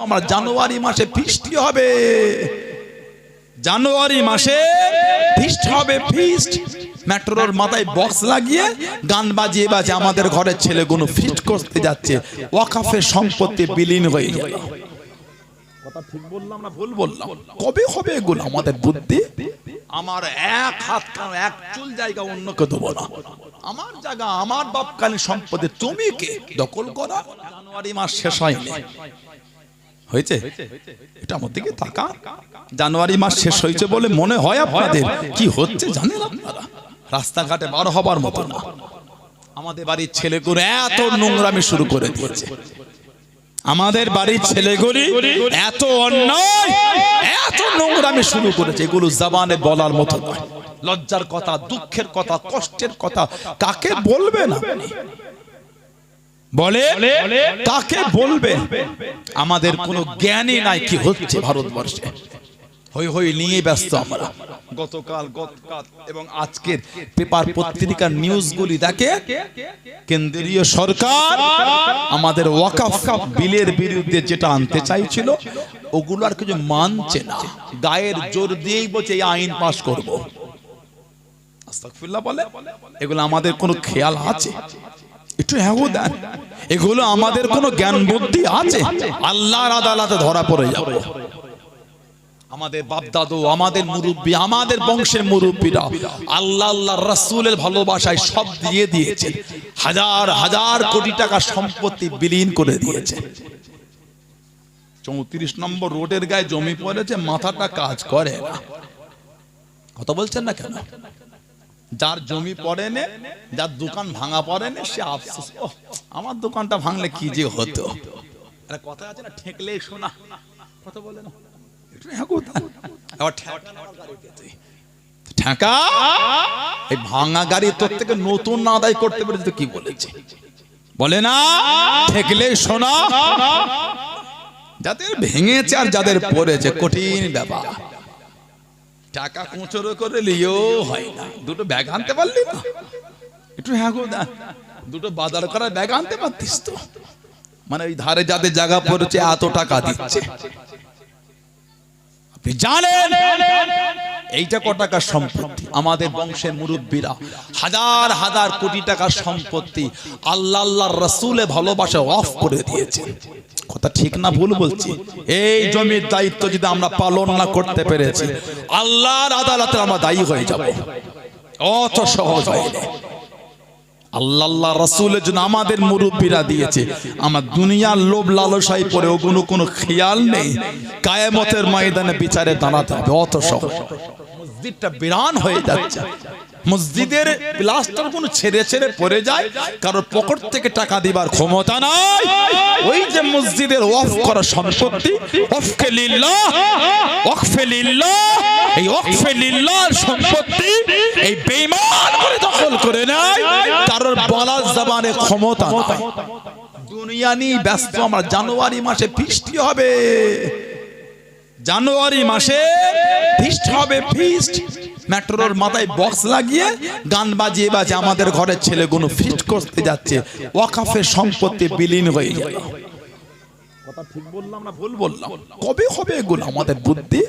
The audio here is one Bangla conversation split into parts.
আমার জানুয়ারি মাসে ফিস্টি হবে। জানুয়ারি মাসে ফিস্ট হবে, ফিস্ট। মেট্রোর মাথায় বক্স লাগিয়ে গান বাজিয়ে বাজে আমাদের ঘরের ছেলেগুলো ফিস্ট করতে যাচ্ছে। ওয়াকাফের সম্পত্তি বিলীন হয়ে বললাম কবে আমাদের বুদ্ধি? আমার এক হাত এক চুল জায়গা অন্যকে না। আমার জায়গা, আমার বাপকালীন সম্পদে তুমি কে? দখল করা? জানুয়ারি মাস শেষ হয়নি। হয়েছে? এটা আমার দিকে তাকা জানুয়ারি মাস শেষ হয়েছে বলে মনে হয় আপনাদের। কি হচ্ছে জানেন আপনারা? রাস্তাঘাটে বার হবার মতো না। আমাদের বাড়ির ছেলেগুলো এত নোংরামি শুরু করে দিয়েছে। আমাদের বাড়ির ছেলেগুলি এত অন্যায় এত নোংরামি শুরু করেছে। এগুলো জবানে বলার মতো নয়। লজ্জার কথা দুঃখের কথা কষ্টের কথা কাকে বলবেন আপনি? বলে তাকে বলবেন আমাদের কোনো জ্ঞানই নাই কি হচ্ছে ভারতবর্ষে। হই হই নিয়ে ব্যস্ত আমরা। গতকাল গতকাল এবং আজকের পেপার পত্রিকার নিউজগুলি দেখে কেন্দ্রীয় সরকার আমাদের ওয়াকাফ বিলের বিরুদ্ধে যেটা আনতে চাইছিল ওগুলো আর কিছু মানছে না। গায়ের জোর দিয়েই বলছে এই আইন পাশ করব। আস্তাগফিরুল্লাহ বলে এগুলো আমাদের কোনো খেয়াল আছে। একটু হ্যাঁ দেন। এগুলো আমাদের কোনো জ্ঞান বুদ্ধি আছে? আল্লাহর আদালতে ধরা পড়ে যাবে। আমাদের বাপ দাদু আমাদের মুরব্বী, আমাদের বংশের মুরব্বীরা আল্লাহ আল্লাহ রাসূলের ভালোবাসায় সব দিয়ে দিয়েছে। হাজার হাজার কোটি টাকা সম্পত্তি বিলীন করে দিয়েছে। চৌত্রিশ নম্বর রোডের গায়ে জমি পড়েছে, মাথাটা কাজ করে কথা বলছেন না কেন? যার জমি পড়ে নে যার দোকান ভাঙা পড়ে নে সে আফসোস। আমার দোকানটা ভাঙলে কি যে হতো? কথা আছে না ঠেকলে শোনা। কথা বলে না। ঠেকা এই ভাঙা গাড়ি তোর থেকে নতুন আদায় করতে তো কি বলেছে? বলে না ঠেকলে শোনা। যাদের ভেঙেছে আর যাদের পড়েছে কঠিন ব্যাপার। টাকা কুঁচরো করে লিও, হয় না। দুটো ব্যাগ আনতে পারলি না। একটু হ্যাঁ গো দুটো বাজার করা ব্যাগ আনতে পারতিস তো। মানে ওই ধারে যাদের জায়গা পড়েছে, এত টাকা দিচ্ছে। আপনি জানেন, এইটা ক টাকার সম্পত্তি? আমাদের বংশের মুরব্বীরা হাজার হাজার কোটি টাকার সম্পত্তি আল্লাহ আল্লাহ রসুলে ভালোবাসা অফ করে দিয়েছে কথা ঠিক না, ভুল বলছি। এই জমির দায়িত্ব যদি আমরা পালন না করতে পেরেছি, আল্লাহর আদালতে আমরা দায়ী হয়ে যাব। অত সহজ হয়নি আল্লাহ আল্লাহ, রসুলের জন্য আমাদের মুরব্বীরা দিয়েছে। আমার দুনিয়ার লোভ লালসাই পরে ওগুলো কোনো খেয়াল নেই। কায়েমতের ময়দানে বিচারে দাঁড়াতে হবে। অত সহজ। মসজিদটা বিরান হয়ে যাচ্ছে। মসজিদের প্লাস্টার কোনো ছেড়ে ছেড়ে পড়ে যায়, কারোর পকেট থেকে টাকা দিবার ক্ষমতা নাই। ওই যে মসজিদের অফ করা সম্পত্তি অফকে লিল্লাহ লিল্লাহ, এই ওয়াকফে লিল্লাহর সম্পত্তি এই বেঈমান করে দখল করে নেয়, কারোর বলার জবানে ক্ষমতা নাই। দুনিয়া নিয়ে ব্যস্ত আমরা জানুয়ারি মাসে ফিস্টি হবে। জানুয়ারি মাসে ফিস্ট হবে, ফিস্ট। মেট্রোর মাথায় বক্স লাগিয়ে গান বাজিয়ে বাজে আমাদের ঘরের ছেলেগুলো ফিস্ট করতে যাচ্ছে। ওয়াকাফের সম্পত্তি বিলীন হয়ে গেল। কথা ঠিক বললাম না ভুল বললাম? কবে হবে এগুলো? আমাদের বুদ্ধি?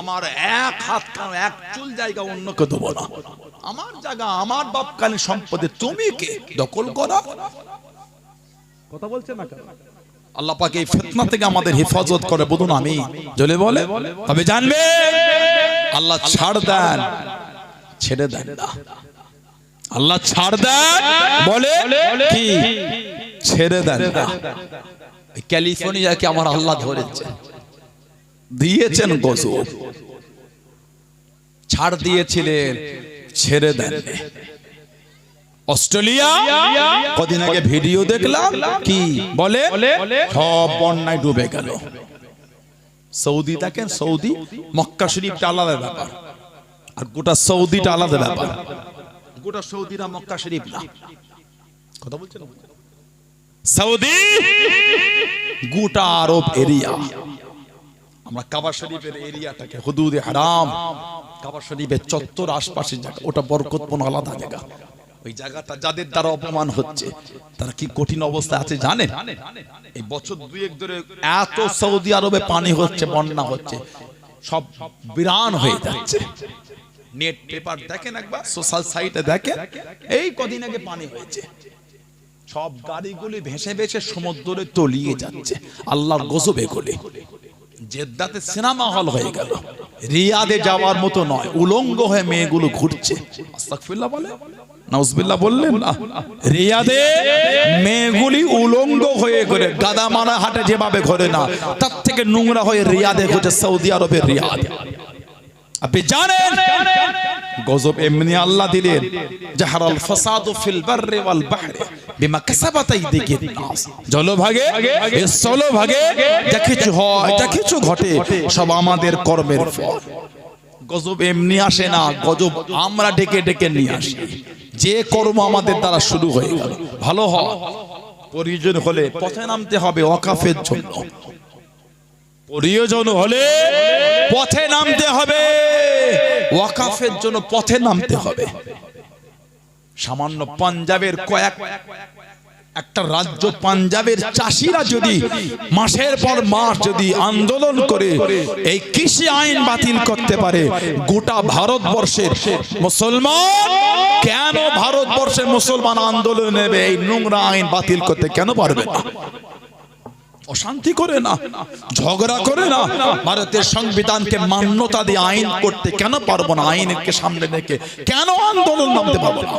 আমার এক হাত কান এক চুল জায়গা অন্যকে দেবো না। আমার জায়গা আমার বাপকালীন সম্পদে তুমি কে? দখল করা? কথা বলছে না কেন? আল্লাহ পাক এই ফিতনা থেকে আমাদের হেফাজত করে, বলুন আমি জলে বলে? তবে জানবে, আল্লাহ ছাড় দেন, ছেড়ে দেন না। আল্লাহ ছাড় দেন, বলে কি? ছেড়ে দেন না। ক্যালিফোর্নিয়াকে আমার আল্লাহ ধরেছে? দিয়েছেন গজব। ছাড় দিয়েছিলেন, ছেড়ে দেন অস্ট্রেলিয়া? কদিন আগে ভিডিও দেখলাম। কি? বলে? সব বন্যায় ডুবে গেল। সৌদি দেখেন সৌদি মক্কা শরীফটা আলাদা ব্যাপার। আর গোটা সৌদিটা আলাদা ব্যাপার। গোটা সৌদিরা মক্কা শরীফ না। কথা বলছেন? সৌদি? গোটা আরব এরিয়া। আমরা কাবা শরীফের এরিয়াটাকে হুদুদে হারাম। কাবা শরীফের চত্বর আশপাশের জায়গা ওটা বরকতপূর্ণ আলাদা জায়গা। ওই জায়গাটা যাদের দ্বারা অপমান হচ্ছে, তারা কি কঠিন অবস্থা আছে জানেন এই বছর দুয়েক ধরে এত সৌদি আরবে পানি হচ্ছে, বন্যা হচ্ছে, সব বিরান হয়ে যাচ্ছে। নেট পেপার দেখেন একবার, সোশ্যাল সাইটে দেখেন। এই কদিন আগে পানি হয়েছে। সব গাড়িগুলি ভেসে ভেসে সমুদ্রে তলিয়ে যাচ্ছে, আল্লাহর গজবে গলে জেদ্দাতে সিনেমা হল হয়ে গেল। রিয়াদে যাওয়ার মতো নয়, উলঙ্গ হয়ে মেয়েগুলো ঘুরছে। আস্তাগফিরুল্লাহ বলে। নাউজবিল্লাহ বললেন না রিয়াদে মেয়েগুলি উলঙ্গ হয়ে ঘুরে। গাদা মারা হাটে যেভাবে ঘরে না, তার থেকে নোংরা হয়ে রিয়াদে ঘুরছে সৌদি আরবের রিয়াদ। আপনি জানেন, গজব এমনি আল্লাহ দিলেন, জাহারাল ফাসাদু ফিল বাররি ওয়াল বাহরি বিমা কাসাবাত আইদিকিন নাস। জলভাগে, স্থলভাগে, যা কিছু হয়, যা কিছু ঘটে, সব আমাদের কর্মের ফল। গজব এমনি আসে না, গজব আমরা ডেকে ডেকে নিয়ে আসি। যে কর্ম আমাদের দ্বারা শুরু হয়ে গেল। ভালো হয় প্রয়োজন হলে পথে নামতে হবে অকাফের জন্য। প্রয়োজন হলে পথে নামতে হবে। ওয়াকাফের জন্য পথে নামতে হবে। সামান্য পাঞ্জাবের কয়েক একটা রাজ্য পাঞ্জাবের চাষিরা যদি মাসের পর মাস যদি আন্দোলন করে, এই কৃষি আইন বাতিল করতে পারে, গোটা ভারতবর্ষের মুসলমান, কেন ভারতবর্ষের মুসলমান আন্দোলন নেবে? এই নোংরা আইন বাতিল করতে কেন পারবে না? অশান্তি করে না? ঝগড়া করে না? ভারতের সংবিধানকে মান্যতা দিয়ে আইন করতে কেন পারব না? আইনকে সামনে রেখে কেন আন্দোলন নামতে পারব না?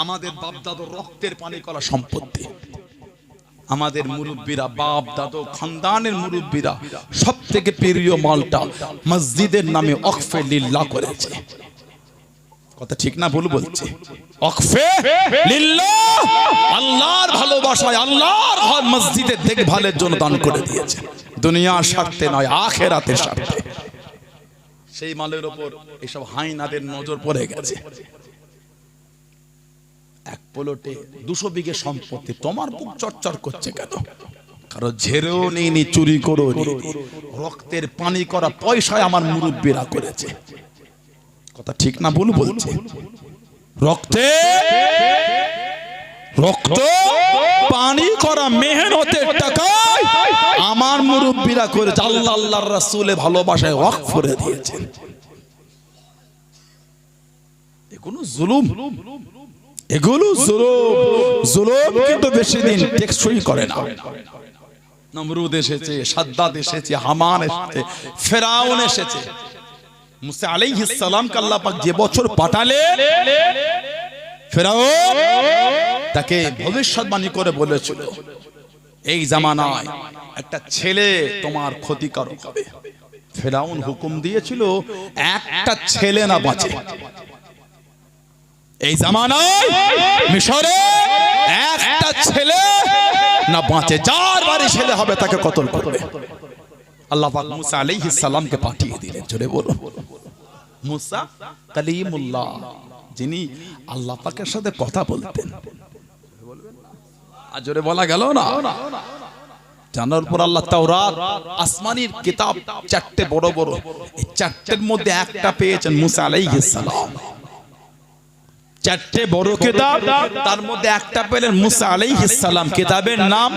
আমাদের বাপ দাদুর রক্তের পানি করা সম্পত্তি। আমাদের মুরব্বীরা বাপ দাদু খানদানের মুরব্বীরা সব থেকে প্রিয় মালটা মসজিদের নামে অকফে লিল্লা করেছে। কথা ঠিক না ভুল বলছে? অকফে লিল্লাহ! আল্লাহর ভালোবাসায় আল্লাহর ঘর মসজিদের দেখভালের জন্য দান করে দিয়েছে। দুনিয়ার স্বার্থে নয়, আখেরাতের স্বার্থে। সেই মালের ওপর এসব হাইনাদের নজর পড়ে গেছে। এক পলটে দুশো বিঘে সম্পত্তি তোমার বুক চরচর করছে কেন? কারও চুরি করো রক্তের পানি করা পয়সায় আমার মুরব্বীরা করেছে। কথা ঠিক না ভুল বলছে। রক্তে? রক্ত? পানি করা মেহনতের টাকায় আমার আল্লাহ আল্লাহর রাসূলে ভালোবাসায় ওয়াকফ করে দিয়েছেন। এগুলো জুলুম? এগুলো জুলুম। জুলুম। কিন্তু বেশি দিন টেকসই করে না। নমরুদ এসেছে সাদ্দাদ এসেছে হামান এসেছে ফেরাউন এসেছে। মুসা আলাইহিস সালাম আল্লাহ পাক যে বছর পাঠালেন ফেরাউন তাকে ভবিষ্যৎবাণী করে বলেছিল এই জামানায় একটা ছেলে তোমার ক্ষতিকারক হবে। ফেরাউন হুকুম দিয়েছিল একটা ছেলে না বাঁচে। এই জামানায় মিশরে একটা ছেলে না বাঁচে যার বাড়ি ছেলে হবে তাকে কতল করবে? আল্লাহ পাক মুসা আলাইহিস সালামকে পাঠিয়ে দিলেন জোরে বলুন। মুসা কালিমুল্লাহ যিনি আল্লাহ পাকের সাথে কথা বলতেন। আর জোরে বলা গেল না? জানার পর আল্লাহ তাওরাত আসমানির কিতাব চারটে বড় বড় এই চারটের মধ্যে একটা পেয়েছেন মুসা আলাইহিস সালাম। চারটে বড় কিতাব তার মধ্যে একটা পেলেন মুসা আলাইহিস সালাম কিতাবের নাম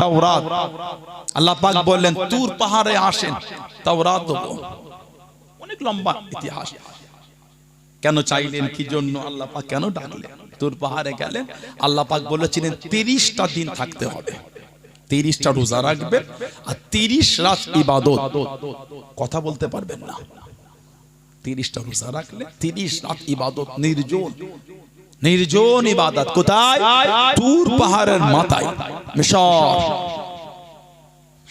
তাওরাত। আল্লাহ পাক বললেন তুর পাহাড়ে আসেন তাওরাত দেবো অনেক লম্বা ইতিহাস। কেন চাইলেন কি জন্য? আল্লাহ পাক কেন ডাকলেন? তুর পাহাড়ে গেলেন। আল্লাহ পাক বলেছিলেন তিরিশটা দিন থাকতে হবে। তিরিশটা রোজা রাখবেন আর তিরিশ রাত ইবাদত। কথা বলতে পারবেন না। তিরিশটা রোজা রাখলে তিরিশ রাত ইবাদত নির্জন। নির্জন ইবাদত। কোথায়? তুর পাহাড়ের মাথায়।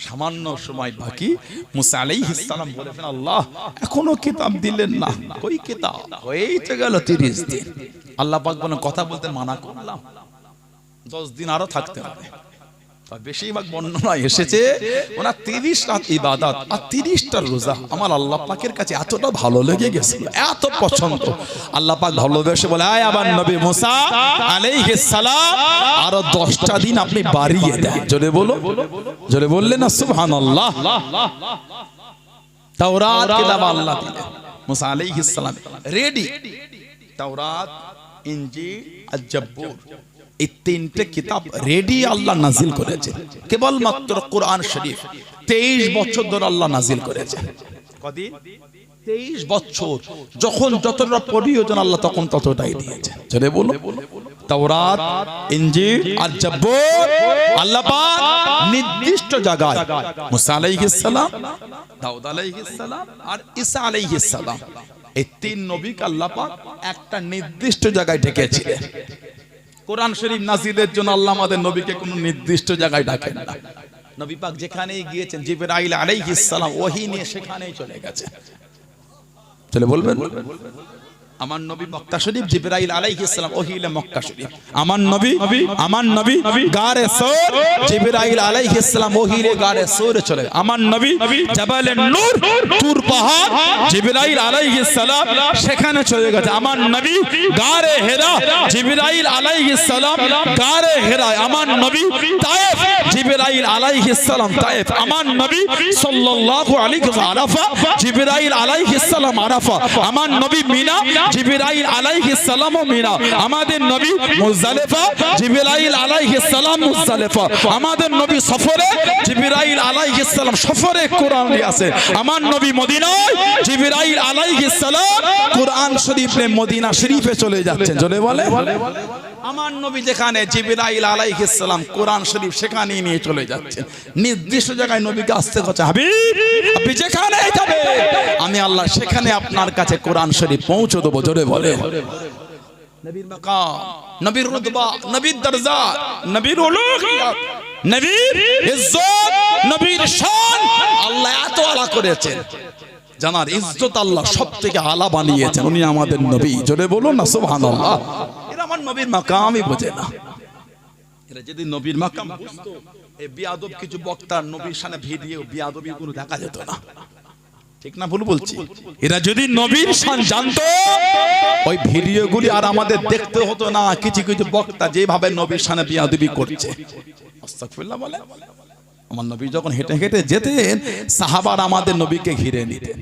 সামান্য সময় বাকি। আল্লাহ, এখনও কিতাব দিলেন না। কই কিতাব হয়েই তো গেল 30 দিন। আল্লাহ পাক কথা বলতে মানা করলাম। 10 দিন আরও থাকতে হবে। বেশিরভাগ বর্ণনায় এসেছে ওনার তিরিশ রাত ইবাদত তিরিশটা রোজা। আমার আল্লাহ কাছে এতটা ভালো লেগে গেছে এত আল্লাহ আবার আরও দশটা দিন আপনি বাড়িয়ে দেন। জোরে বলো, জোরে বললেন না, সুবহানাল্লাহ। তাওরাত আল্লাহ দিলেন মুসা আলাইহিস রেডি। তাওরাত জব্বুর এই তিনটে কিতাব রেডি আল্লাহ নাজিল করেছে। কেবলমাত্র কোরআন শরীফ। তেইশ বছর ধরে আল্লাহ নাজিল করেছে। কদিন? তেইশ বছর। যখন যতটা প্রয়োজন আল্লাহ তখন ততটাই দিয়েছে। চলে বলো তাওরাত ইঞ্জিল আর জব্বর আল্লাহ পাক নির্দিষ্ট জায়গায় মুসা আলাইহিস সালাম দাউদ আলাইহিস সালাম আর ঈসা আলাইহিস সালাম। এই তিন নবীকে আল্লাহ পাক একটা নির্দিষ্ট জায়গায় ডেকেছিলেন। কোরআন শরীফ নাজিলের জন্য আল্লাহ আমাদের নবীকে কোনো নির্দিষ্ট জায়গায় ডাকেন না। নবী পাক যেখানেই গিয়েছেন জিবরাইল আলাইহিস সালাম ওহী নিয়ে সেখানেই চলে গেছে। চলে বলবেন? আমার নবী মক্কা শরীফ জিবরাইল আলাইহিস সালাম ওহিলে মক্কা শরীফ। আমার নবী আমার নবী গারে সৌর জিবরাইল আলাইহিস সালাম ওহিলে গারে সৌরে চলে। আমার নবী জাবালে নূর তুর পাহাড় জিবরাইল আলাইহিস সালাম সেখানে চলে গেছে। আমার নবী গারে হেরা জিবরাইল আলাইহিস সালাম গারে হেরা। আমার নবী তায়েফ জিবরাইল আলাইহিস সালাম তায়েফ। আমার নবী সাল্লাল্লাহু আলাইহি ওয়াসাল্লাম আরাফা জিবরাইল আলাইহিস সালাম আরাফা। আমার নবী মিনা জিবরাইল আলাইহিস সালাম মিনা। আমাদের নবী মুজদালিফা জিবরাইল আলাইহিস সালাম মুজদালিফা আমাদের নবী সফরে জিবরাইল আলাইহিস সালাম সফরে কোরআন নিয়ে আমার নবী মদিনায় জিবরাইল আলাইহিস সালাম কোরআন শরীফ মদিনা শরীফে চলে যাচ্ছেন। চলে বলে আমার নবী যেখানে জিবরাইল আলাইহিস সালাম কোরআন শরীফ সেখানে নিয়ে চলে যাচ্ছেন। নির্দিষ্ট জায়গায় নবীকে আসতে কথা হাবিব, আপনি যেখানে যাবে আমি আল্লাহ সেখানে আপনার কাছে কোরআন শরীফ পৌঁছে দেবো। জোরে বলে নবীর মাকাম, নবীর রুতবা, নবীর দরজা, নবীর উলুহিয়াত নবীর ইজ্জত, নবীর শান, আল্লাহ এত আলা করেছেন। জানার ইজ্জত আল্লাহ সব থেকে আলা বানিয়েছেন। উনি আমাদের নবী। জোরে বলুন না, সুবহানাল্লাহ। আমার নবীর মাকামই বোঝে না। এরা যদি নবীর মাকাম বুঝতো এই বিয়াদব কিছু বক্তার নবীর সামনে ভিডিও বিয়াদবি কোনো দেখা যেত না। ঠিক না ভুল বলছি? এরা যদি নবীর শান জানতো, ওই ভিডিওগুলি আর আমাদের দেখতে হতো না। কিছু কিছু বক্তা যেভাবে নবীর সামনে বিয়াদবি করছে। আস্তাগফিরুল্লাহ বলে। আমার নবী যখন হেঁটে হেঁটে যেতেন, সাহাবার আমাদের নবীকে ঘিরে নিতেন।